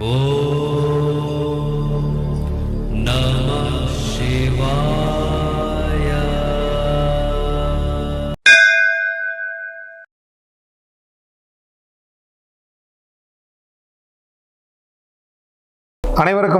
அனைவருக்கும்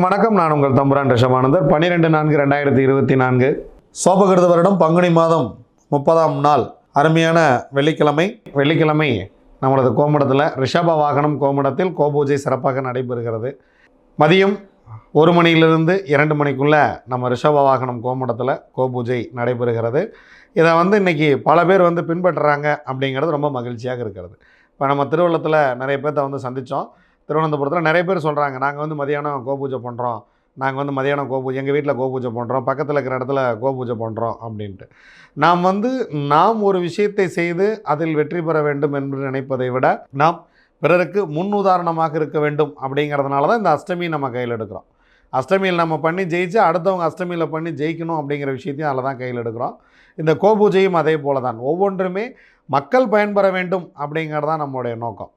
வணக்கம். நான் உங்கள் தம்புரான் ரிஷபானந்தர். பன்னிரெண்டு நான்கு ரெண்டாயிரத்தி இருபத்தி நான்கு. சோபகிருத வருடம் பங்குனி மாதம் முப்பதாம் நாள். அருமையான வெள்ளிக்கிழமை. வெள்ளிக்கிழமை நம்மளது கோமுடத்தில் ரிஷப வாகனம் கோமுடத்தில் கோபூஜை சிறப்பாக நடைபெறுகிறது. மதியம் ஒரு மணியிலிருந்து இரண்டு மணிக்குள்ளே நம்ம ரிஷப வாகனம் கோமுடத்தில் கோபூஜை நடைபெறுகிறது. இதை வந்து இன்றைக்கி பல பேர் வந்து பின்பற்றுறாங்க அப்படிங்கிறது ரொம்ப மகிழ்ச்சியாக இருக்கிறது. இப்போ நம்ம திருவள்ளத்தில் நிறைய பேர்த்த வந்து சந்தித்தோம் திருவனந்தபுரத்தில் நிறைய பேர் சொல்கிறாங்க நாங்கள் வந்து மதியானம் கோபூஜை பண்ணுறோம் நாங்கள் வந்து மதியானம் கோபூஜை எங்கள் வீட்டில் கோபூஜை பண்ணுறோம் பக்கத்தில் இருக்கிற இடத்துல கோபூஜை பண்ணுறோம் அப்படின்ட்டு. நாம் வந்து நாம் ஒரு விஷயத்தை செய்து அதில் வெற்றி பெற வேண்டும் என்று நினைப்பதை விட நாம் பிறருக்கு முன் உதாரணமாக இருக்க வேண்டும் அப்படிங்கிறதுனால தான் இந்த அஷ்டமி நம்ம கையில் எடுக்கிறோம். அஷ்டமியில் நம்ம பண்ணி ஜெயிச்சு அடுத்தவங்க அஷ்டமியில் பண்ணி ஜெயிக்கணும் அப்படிங்கிற விஷயத்தையும் அதில் தான் கையில் எடுக்கிறோம். இந்த கோபூஜையும் அதே போல தான். ஒவ்வொன்றுமே மக்கள் பயன்பெற வேண்டும் அப்படிங்கிறது தான் நம்மளுடைய நோக்கம்.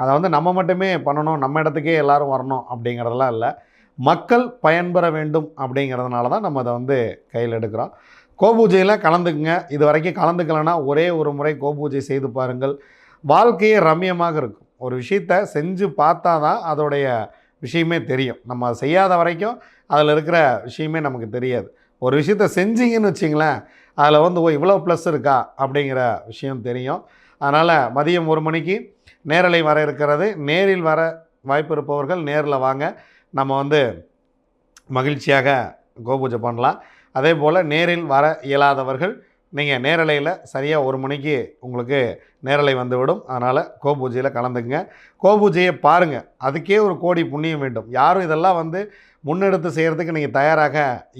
அதை வந்து நம்ம மட்டுமே பண்ணணும் நம்ம இடத்துக்கே எல்லாரும் வரணும் அப்படிங்கிறதெல்லாம் இல்லை. மக்கள் பயன்பெற வேண்டும் அப்படிங்கிறதுனால தான் நம்ம அதை வந்து கையில் எடுக்கிறோம். கோபூஜையில் கலந்துக்குங்க. இது வரைக்கும் கலந்துக்கலன்னா ஒரே ஒரு முறை கோபூஜை செய்து பாருங்கள். வாழ்க்கையே ரம்யமாக இருக்கும். ஒரு விஷயத்தை செஞ்சு பார்த்தா தான் அதோடைய விஷயமே தெரியும். நம்ம அதை செய்யாத வரைக்கும் அதில் இருக்கிற விஷயமே நமக்கு தெரியாது. ஒரு விஷயத்த செஞ்சீங்கன்னு வச்சிங்களேன் அதில் வந்து ஓ இவ்வளோ ப்ளஸ் இருக்கா? அப்படிங்கிற விஷயம் தெரியும். அதனால் மதியம் ஒரு மணிக்கு நேரலை வர இருக்கிறது. நேரில் வர வாய்ப்பு இருப்பவர்கள் நேரில் வாங்க. நம்ம வந்து மகிழ்ச்சியாக கோபூஜை பண்ணலாம். அதே போல் நேரில் வர இயலாதவர்கள் நீங்கள் நேரலையில் சரியாக ஒரு மணிக்கு உங்களுக்கு நேரலை வந்துவிடும். அதனால் கோபூஜையில் கலந்துக்குங்க. கோபூஜையை பாருங்கள் அதுக்கே ஒரு கோடி புண்ணியம் வேண்டும். யாரும் இதெல்லாம் வந்து முன்னெடுத்து செய்கிறதுக்கு நீங்கள் தயாராக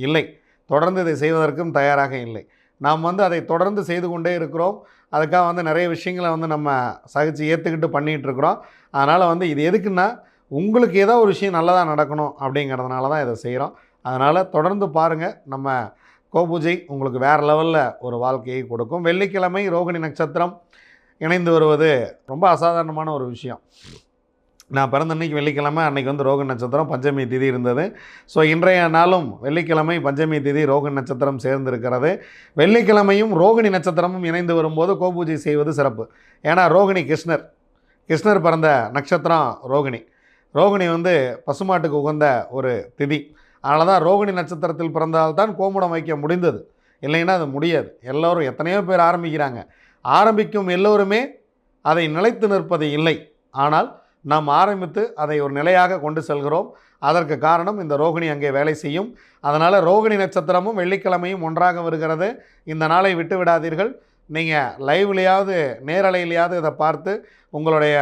இல்லை. தொடர்ந்து இதை செய்வதற்கும் தயாராக இல்லை. நாம் வந்து அதை தொடர்ந்து செய்து கொண்டே இருக்கிறோம். அதுக்காக வந்து நிறைய விஷயங்களை வந்து நம்ம சகிச்சு ஏற்றுக்கிட்டு பண்ணிகிட்டு இருக்கிறோம். அதனால் வந்து இது எதுக்குன்னா உங்களுக்கு ஏதோ ஒரு விஷயம் நல்லதாக நடக்கணும் அப்படிங்கிறதுனால தான் இதை செய்கிறோம். அதனால் தொடர்ந்து பாருங்கள் நம்ம கோபூஜை உங்களுக்கு வேறு லெவலில் ஒரு வாழ்க்கையை கொடுக்கும். வெள்ளிக்கிழமை ரோகிணி நட்சத்திரம் இணைந்து வருவது ரொம்ப அசாதாரணமான ஒரு விஷயம். நான் பிறந்த அன்னைக்கு வெள்ளிக்கிழமை அன்றைக்கி வந்து ரோக நட்சத்திரம் பஞ்சமி திதி இருந்தது. ஸோ இன்றைய நாளும் வெள்ளிக்கிழமை பஞ்சமி திதி ரோக நட்சத்திரம் சேர்ந்திருக்கிறது. வெள்ளிக்கிழமையும் ரோகிணி நட்சத்திரமும் இணைந்து வரும்போது கோபூஜை செய்வது சிறப்பு. ஏன்னா ரோகிணி கிருஷ்ணர் கிருஷ்ணர் பிறந்த நட்சத்திரம் ரோகிணி. ரோகிணி வந்து பசுமாட்டுக்கு உகந்த ஒரு திதி. அதனால தான் ரோகிணி நட்சத்திரத்தில் பிறந்தால்தான் கோமுடம் வைக்க முடிந்தது. இல்லைன்னா அது முடியாது. எல்லோரும் எத்தனையோ பேர் ஆரம்பிக்கிறாங்க. ஆரம்பிக்கும் எல்லோருமே அதை நிலைத்து நிற்பது இல்லை. ஆனால் நாம் ஆரம்பித்து அதை ஒரு நிலையாக கொண்டு செல்கிறோம். அதற்கு காரணம் இந்த ரோகிணி அங்கே வேலை செய்யும். அதனால் ரோகிணி நட்சத்திரமும் வெள்ளிக்கிழமையும் ஒன்றாக வருகிறது. இந்த நாளை விட்டு விடாதீர்கள் நீங்கள் லைவ்லையாவது நேரலையிலையாவது இதை பார்த்து உங்களுடைய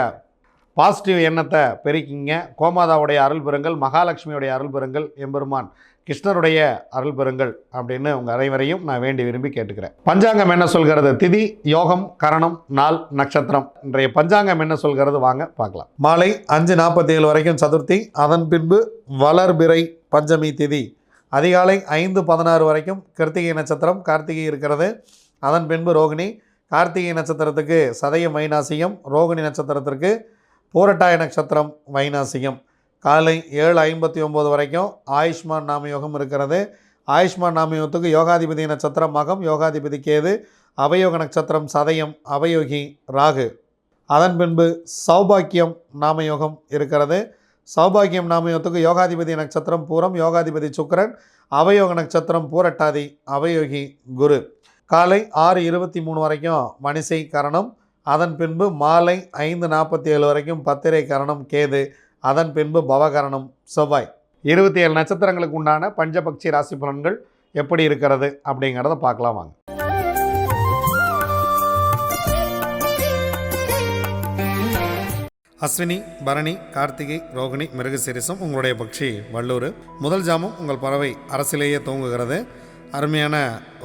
பாசிட்டிவ் எண்ணத்தை பெருக்கிங்க. கோமாதாவுடைய அருள் பெறுங்கள் மகாலட்சுமியுடைய அருள் பெறுங்கள் எம்பெருமான் கிருஷ்ணருடைய அருள் பெறுங்கள் அப்படின்னு உங்கள் அனைவரையும் நான் வேண்டி விரும்பி கேட்டுக்கிறேன். பஞ்சாங்கம் என்ன சொல்கிறது? திதி யோகம் கரணம் நாள் நட்சத்திரம். இன்றைய பஞ்சாங்கம் என்ன சொல்கிறது? வாங்க பார்க்கலாம். மாலை அஞ்சு நாற்பத்தி ஏழு வரைக்கும் சதுர்த்தி. அதன் பின்பு வளர்பிறை பஞ்சமி திதி. அதிகாலை ஐந்து பதினாறு வரைக்கும் கிருத்திகை நட்சத்திரம் கார்த்திகை இருக்கிறது. அதன் பின்பு ரோகிணி. கார்த்திகை நட்சத்திரத்துக்கு சதய மைனாசியம் ரோகிணி நட்சத்திரத்திற்கு பூரட்டாய நட்சத்திரம் வைநாசிகம் காலை ஏழு ஐம்பத்தி ஒம்பது வரைக்கும் ஆயுஷ்மான் நாமயோகம் இருக்கிறது. ஆயுஷ்மான் நாமயோகத்துக்கு யோகாதிபதி நட்சத்திரம் மகம் யோகாதிபதி கேது அவயோக நட்சத்திரம் சதயம் அவயோகி ராகு. அதன் பின்பு சௌபாக்கியம் நாமயோகம் இருக்கிறது. சௌபாக்கியம் நாமயோகத்துக்கு யோகாதிபதி நட்சத்திரம் பூரம் யோகாதிபதி சுக்கரன் அவயோக நட்சத்திரம் பூரட்டாதி அவயோகி குரு. காலை ஆறு இருபத்தி மூணு வரைக்கும் மணிசை கரணம். அதன் பின்பு மாலை ஐந்து நாற்பத்தி ஏழு வரைக்கும் பத்திரை கரணம் கேது அதன் பின்பு பவகரணம் செவ்வாய். இருபத்தி ஏழு நட்சத்திரங்களுக்கு உண்டான பஞ்சபக்ஷி ராசி பலன்கள் எப்படி இருக்கிறது அப்படிங்கிறத பார்க்கலாம் வாங்க. அஸ்வினி பரணி கார்த்திகை ரோகிணி மிருகசிரிசம் உங்களுடைய பக்ஷி வள்ளூர். முதல் ஜாமம் உங்கள் பறவை அரசிலேயே தூங்குகிறது. அருமையான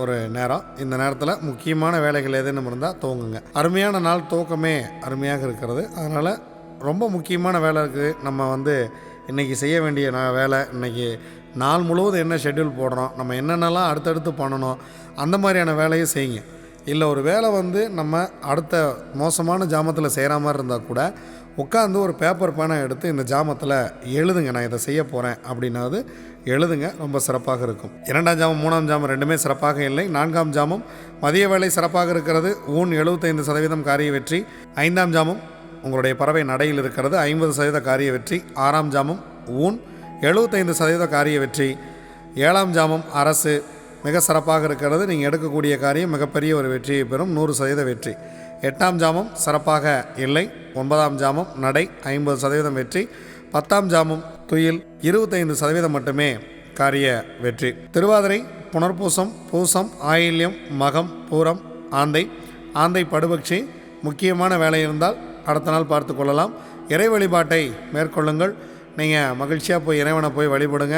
ஒரு நேரம். இந்த நேரத்தில் முக்கியமான வேலைகள் எதுன்னு இருந்தால் தூங்குங்க அருமையான நாள் தூக்கமே அருமையாக இருக்கிறது. அதனால் ரொம்ப முக்கியமான வேலை இருக்குது நம்ம வந்து இன்றைக்கி செய்ய வேண்டிய நான் வேலை இன்றைக்கி நாள் முழுவதும் என்ன ஷெட்யூல் போடுறோம் நம்ம என்னென்னலாம் அடுத்தடுத்து பண்ணணும் அந்த மாதிரியான வேலையை செய்யுங்க. இல்லை ஒரு வேலை வந்து நம்ம அடுத்த மோசமான ஜாமத்தில் செய்கிற மாதிரி இருந்தால் கூட உட்காந்து ஒரு பேப்பர் பேனை எடுத்து இந்த ஜாமத்தில் எழுதுங்க நான் இதை செய்ய போகிறேன் அப்படின்னாவது எழுதுங்க ரொம்ப சிறப்பாக இருக்கும். இரண்டாம் ஜாமம் மூணாம் ஜாமம் ரெண்டுமே சிறப்பாக இல்லை. நான்காம் ஜாமம் மதிய வேலை சிறப்பாக இருக்கிறது. ஊன் எழுபத்தைந்து சதவீதம் காரிய வெற்றி. ஐந்தாம் ஜாமம் உங்களுடைய பறவை நடையில் இருக்கிறது. ஐம்பது சதவீத காரிய வெற்றி. ஆறாம் ஜாமம் ஊன் எழுபத்தைந்து சதவீத காரிய வெற்றி. ஏழாம் ஜாமம் அரசு. மிக சிறப்பாக இருக்கிறது. நீங்கள் எடுக்கக்கூடிய காரியம் மிகப்பெரிய ஒரு வெற்றியை பெறும். நூறு சதவீத வெற்றி. எட்டாம் ஜாமம் சிறப்பாக இல்லை. ஒன்பதாம் ஜாமம் நடை ஐம்பது சதவீதம் வெற்றி. பத்தாம் ஜாமம் துயில் இருபத்தைந்து சதவீதம் மட்டுமே காரிய வெற்றி. திருவாதிரை புனர்பூசம் பூசம் ஆயில்யம் மகம் பூரம் ஆந்தை. ஆந்தை படுபக்ஷி முக்கியமான வேலை இருந்தால் அடுத்த நாள் பார்த்து கொள்ளலாம். இறை வழிபாட்டை மேற்கொள்ளுங்கள். நீங்கள் மகிழ்ச்சியாக போய் இறைவனை போய் வழிபடுங்க.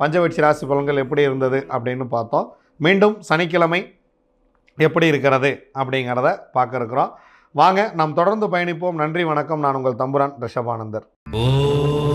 பஞ்சவட்சி ராசி பலன்கள் எப்படி இருந்தது அப்படின்னு பார்த்தோம். மீண்டும் சனிக்கிழமை எப்படி இருக்கிறது அப்படிங்கிறத பார்க்க இருக்கிறோம் வாங்க நாம் தொடர்ந்து பயணிப்போம். நன்றி வணக்கம். நான் உங்கள் தம்புரான் ரிஷபானந்தர். ஓ